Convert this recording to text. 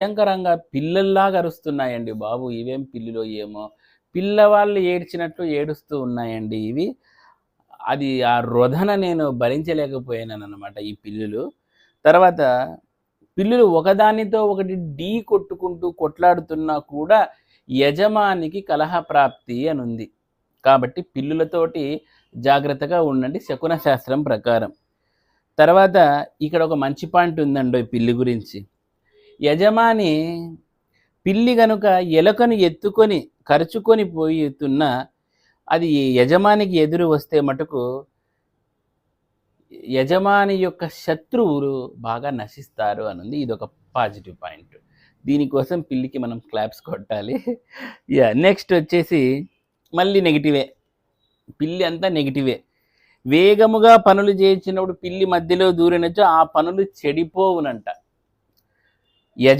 భయంకరంగా పిల్లల్లాగా అరుస్తున్నాయండి బాబు. ఇవేం పిల్లిలో ఏమో. పిల్లవాళ్ళు ఏడ్చినట్లు ఏడుస్తూ ఉన్నాయండి ఇవి. అది ఆ రొదన నేను భరించలేకపోయాను అనమాట ఈ పిల్లులు. తర్వాత పిల్లులు ఒకదానితో ఒకటి ఢీ కొట్టుకుంటూ కొట్లాడుతున్నా కూడా యజమానికి కలహప్రాప్తి అని ఉంది. కాబట్టి పిల్లులతోటి జాగ్రత్తగా ఉండండి శకున శాస్త్రం ప్రకారం. తర్వాత ఇక్కడ ఒక మంచి పాయింట్ ఉందండి ఈ పిల్లి గురించి. యజమాని పిల్లి గనుక ఎలకను ఎత్తుకొని ఖర్చుకొని పోతున్న అది యజమానికి ఎదురు వస్తే మటుకు యజమాని యొక్క శత్రువులు బాగా నశిస్తారు అనుంది. ఇది ఒక పాజిటివ్ పాయింట్. దీనికోసం పిల్లికి మనం క్లాప్స్ కొట్టాలి. యా నెక్స్ట్ వచ్చేసి మళ్ళీ నెగిటివే. పిల్లి అంతా నెగిటివే. వేగముగా పనులు చేసినప్పుడు పిల్లి మధ్యలో దూరినచ్చు ఆ పనులు చెడిపోవునంట. यज